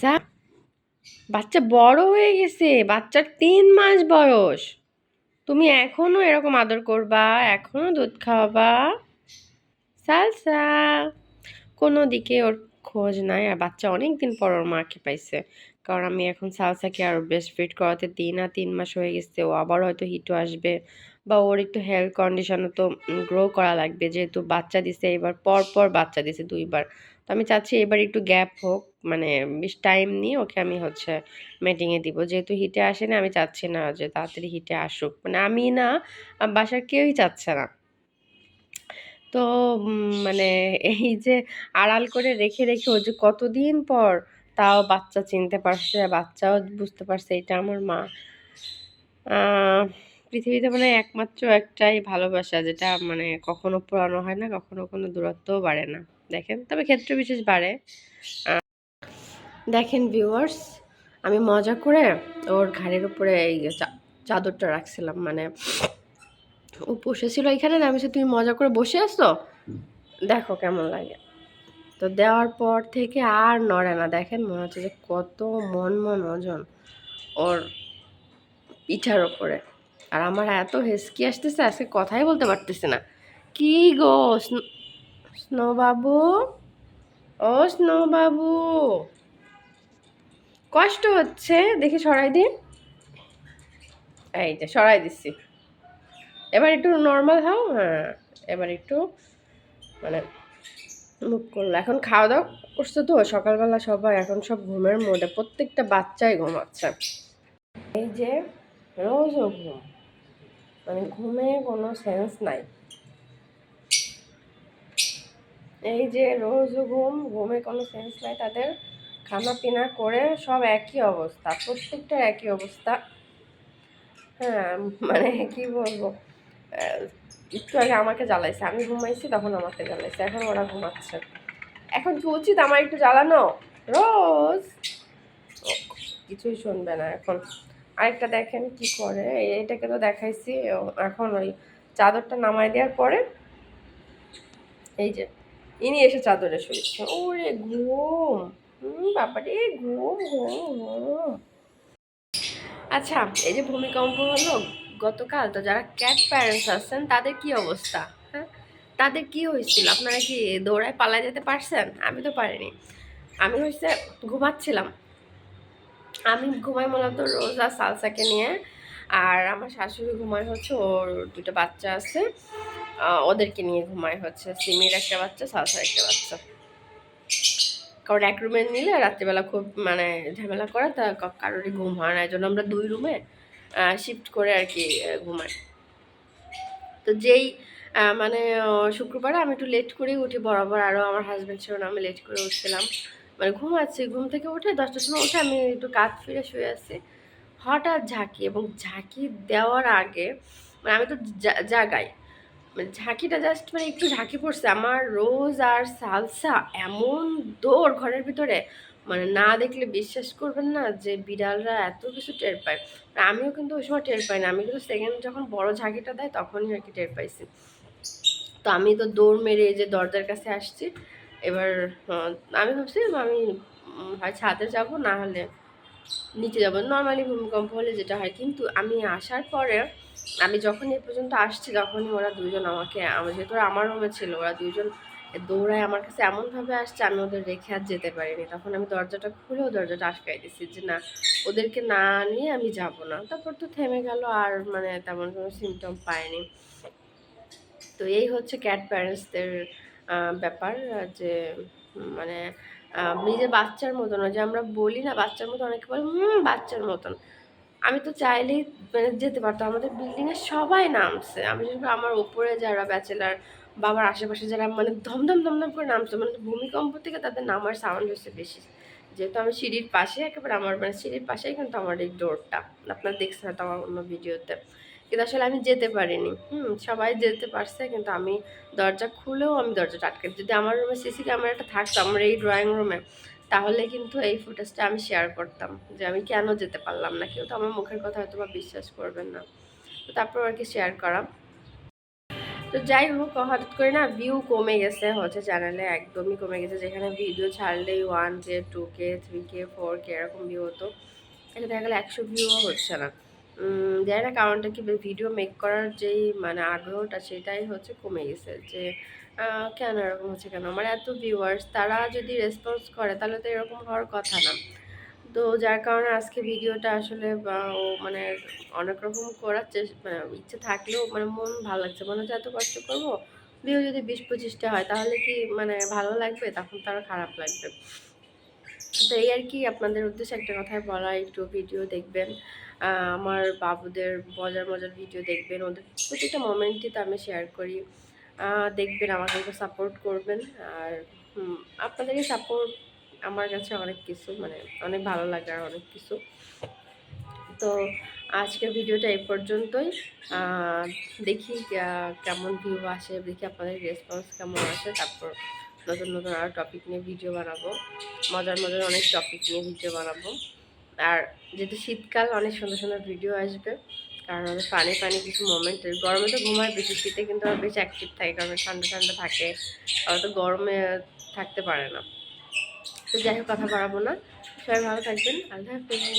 যা বাচ্চা বড় হয়ে গেছে, বাচ্চার তিন মাস বয়স। তুমি এখনও এরকম আদর করবা, এখনও দুধ খাওয়াবা? সালসা কোনো দিকে ওর খোঁজ নাই, আর বাচ্চা অনেক দিন পর ওর মাকে পাইছে। কারণ আমি এখন সালসাকে আর বেস্ট ফিট করাতে দিই না তিন মাস হয়ে গেছে, ও আবার হয়তো হিটও আসবে। বা ওর একটু হেলথ কন্ডিশনও তো গ্রো করা লাগবে, যেহেতু বাচ্চা দিছে, এবার পর পর বাচ্চা দিছে দুইবার। তো আমি চাচ্ছি এবার একটু গ্যাপ হোক মানে বেশ টাইম নিয়ে ওকে আমি হচ্ছে মেটিংয়ে দিব। যেহেতু হিটে আসে না, আমি চাচ্ছি না যে তাড়াতাড়ি হিটে আসুক। মানে আমি না বাসার কেউই চাচ্ছে না। তো মানে এই যে আড়াল করে রেখে রেখে ও যে কতদিন পর তাও বাচ্চা চিনতে পারছে, বাচ্চাও বুঝতে পারছে, এটা আমার মা। পৃথিবীতে মানে একমাত্র একটাই ভালোবাসা, যেটা মানে কখনো পুরানো হয় না, কখনো কোনো দূরত্বও বাড়ে না। দেখেন, তবে ক্ষেত্র বিশেষ বাড়ে। দেখেন ভিউয়ার্স আমি মজা করে ওর ঘাড়ের উপরে এই চাদরটা রাখছিলাম মানে ও বসেছিল এখানে আমি তুমি মজা করে বসে আসো দেখো কেমন লাগে। তো দেওয়ার পর থেকে আর নড়ে না। দেখেন, মনে হচ্ছে যে কত মন মন ওজন ওর পিঠার ওপরে আর আমার এত হেসকি আসতেছে, আজকে কথাই বলতে পারতেছে না। কি গো স্নো বাবু ও স্নো বাবু কষ্ট হচ্ছে, দেখি সরাই দিন এই যে, সরাই দিচ্ছি। এবার একটু নর্মাল হও হ্যাঁ এবার একটু মানে মুখ করল। এখন খাওয়া দাওয়া করছে তো, সকালবেলা সবাই, এখন সব ঘুমের মধ্যে, প্রত্যেকটা বাচ্চাই ঘুমাচ্ছে। এই যে রোজও ঘুম মানে ঘুমে কোনো সেন্স নাই। এই যে রোজ ঘুম, ঘুমে কোনো সেন্স নাই তাদের। খানা পিনা করে সব একই অবস্থা প্রত্যেকটার একই অবস্থা। হ্যাঁ মানে কি বলব? একটু আগে আমাকে জ্বালাইছে, আমি ঘুমাইছি তখন আমাকে জ্বালাইছে, এখন ওরা ঘুমাচ্ছে। এখন কি উচিত আমার একটু জ্বালানো? রোজ? কিছুই শুনবে না এখন। আরেকটা দেখেন কি করে এটাকে তো দেখাইছি এখন ওই চাদরটা নামাই দেওয়ার পরে, এই যে ইনি এসে চাদরে শুয়েছে ওরে ঘুম। হুম বাবারে, ঘুম ঘুম ঘুম। আচ্ছা এই যে ভূমিকম্প হলো গতকাল, তো যারা ক্যাট প্যারেন্টস আছেন, তাদের কি অবস্থা? হ্যাঁ? তাদের কি হয়েছিল? আপনারা কি দৌড়ায় পালা যেতে পারছেন? আমি তো পারিনি। আমি হচ্ছে ঘুমাচ্ছিলাম। আমি ঘুমাই মূলত রোজা সালসাকে নিয়ে। আর আমার শাশুড়ি ঘুমায় হচ্ছে, ওর দুটো বাচ্চা আছে। ওদেরকে নিয়ে ঘুমায় হচ্ছে। সিমির একটা বাচ্চা, সালসার একটা বাচ্চা। কারণ এক রুমে নিলে রাত্রিবেলা খুব মানে ঝামেলা করে, তা কারোরই ঘুম হয় না। এই জন্য আমরা দুই রুমে শিফট করে আর কি ঘুমাই। তো যেই মানে শুক্রবারে আমি একটু লেট করেই উঠি বরাবর। আরও আমার হাজব্যান্ড ছিল আমি লেট করে উঠছিলাম। মানে ঘুমাচ্ছি, ঘুম থেকে উঠে দশটার সময় উঠে আমি একটু কাজ ফিরে শুয়ে আছি। হঠাৎ ঝাঁকি, এবং ঝাঁকি দেওয়ার আগে মানে আমি তো জাগাই। ঝাঁকিটা জাস্ট মানে একটু ঝাঁকি পড়ছে। আমার রোজ আর সালসা এমন দৌড় ঘরের ভিতরে মানে না দেখলে বিশ্বাস করবেন না যে বিড়ালরা এত কিছু টের পায়। আমিও কিন্তু ওই সময় টের পাই না। আমি কিন্তু সেকেন্ড যখন বড় ঝাঁকিটা দেয় তখনই আর কি টের পাইছি। তো আমি তো দৌড় মেরে যে দরজার কাছে আসছি, এবার আমি ভাবছি আমি হয় ছাদে যাব না হলে নিচে যাব। নর্মালি ভূমিকম্প হলে যেটা হয়, কিন্তু আমি আসার পরে আমি যখন এ পর্যন্ত আসছি, তখনই ওরা দুজন আমাকে যেহেতু আমার রুমে ছিল, ওরা দুজন দৌড়ায় আমার কাছে এমনভাবে আসছে, আমি ওদের রেখে আর যেতে পারিনি। তখন আমি দরজাটা খুলেও দরজাটা আটকাই দিছি যে, না, ওদেরকে না নিয়ে আমি যাব না। তারপর তো থেমে গেল, আর মানে তেমন কোনো সিমটম পাইনি। তো এই হচ্ছে ক্যাট প্যারেন্টসদের ব্যাপার, যে মানে নিজের বাচ্চার মতন যে আমরা বলি না বাচ্চার মতো অনেকে বলে, হুম, বাচ্চার মতন। আমি তো চাইলেই মানে যেতে পারতাম। আমাদের বিল্ডিংয়ে সবাই নামছে। আমি যদি আমার ওপরে যারা ব্যাচেলার বাবার আশেপাশে যারা মানে ধমধম ধমধম করে নামছে মানে ভূমিকম্প থেকে তাদের নামার সাউন্ড হচ্ছে বেশি। যেহেতু আমি সিঁড়ির পাশে একেবারে আমার মানে সিঁড়ির পাশেই কিন্তু আমার এই ডোরটা আপনারা দেখছেন হয়তো আমার অন্য ভিডিওতে কিন্তু আসলে আমি যেতে পারিনি। হুম, সবাই যেতে পারছে কিন্তু আমি দরজা খুলেও আমি দরজাটা আটকে যদি আমার রুমে সিসি ক্যামেরাটা থাকতো, আমার এই ড্রয়িং রুমে তাহলে কিন্তু এই ফুটেজটা আমি শেয়ার করতাম যে আমি কেন যেতে পারলাম না? কেউ তো আমার মুখের কথা হয়তো বা বিশ্বাস করবেন না। তো তারপর আর কি শেয়ার করা তো যাই হোক, হঠাৎ করে না ভিউ কমে গেছে হচ্ছে চ্যানেলে একদমই কমে গেছে। যেখানে video ছাড়লেই one K two K three K four K এরকম ভিউ হতো। এখানে দেখা গেলো একশো ভিউও হচ্ছে না। জানি না কারণটা কি ভিডিও মেক করার যেই মানে আগ্রহটা সেটাই হচ্ছে কমে গেছে যে কেন এরকম হচ্ছে কেন? আমার এত ভিউয়ার্স তারা যদি রেসপন্স করে, তাহলে তো এরকম হওয়ার কথা না। তো যার কারণে আজকে ভিডিওটা আসলে ও মানে অনেক রকম করার চেষ্টা মানে ইচ্ছে থাকলেও মানে মন ভালো লাগছে। মনে হচ্ছে এত কষ্ট করব ভিউ যদি বিশ পঁচিশটা হয়, তাহলে কি মানে ভালো লাগবে? তখন তারও খারাপ লাগবে। তো এই আর কি আপনাদের উদ্দেশ্যে একটা কথাই বলা, একটু ভিডিও দেখবেন। আমার বাবুদের মজার মজার ভিডিও দেখবেন, ওদের প্রতিটা মোমেন্টই তো আমি শেয়ার করি। দেখবেন, আমাকে একটু সাপোর্ট করবেন। আর আপনাদেরকে সাপোর্ট আমার কাছে অনেক কিছু মানে অনেক ভালো লাগে আর অনেক কিছু। তো আজকের ভিডিওটা এই পর্যন্তই। দেখি কেমন ভিউ আসে, দেখি আপনাদের রেসপন্স কেমন আসে, তারপর নতুন নতুন আরও টপিক নিয়ে ভিডিও বানাবো। মজার মজার অনেক টপিক নিয়ে ভিডিও বানাবো। আর যেহেতু শীতকাল, অনেক সুন্দর সুন্দর ভিডিও আসবে। কারণ আমাদের পানি পানি কিছু মোমেন্ট গরমে তো ঘুমায় বেশি, শীতে কিন্তু আর বেশি অ্যাক্টিভ থাকে কারণ ঠান্ডা ঠান্ডা থাকে। আর তো গরমে থাকতে পারে না। তো যাই হোক, কথা বাড়াবো না। সবাই ভালো থাকবেন। আল্লাহ হাফিজ।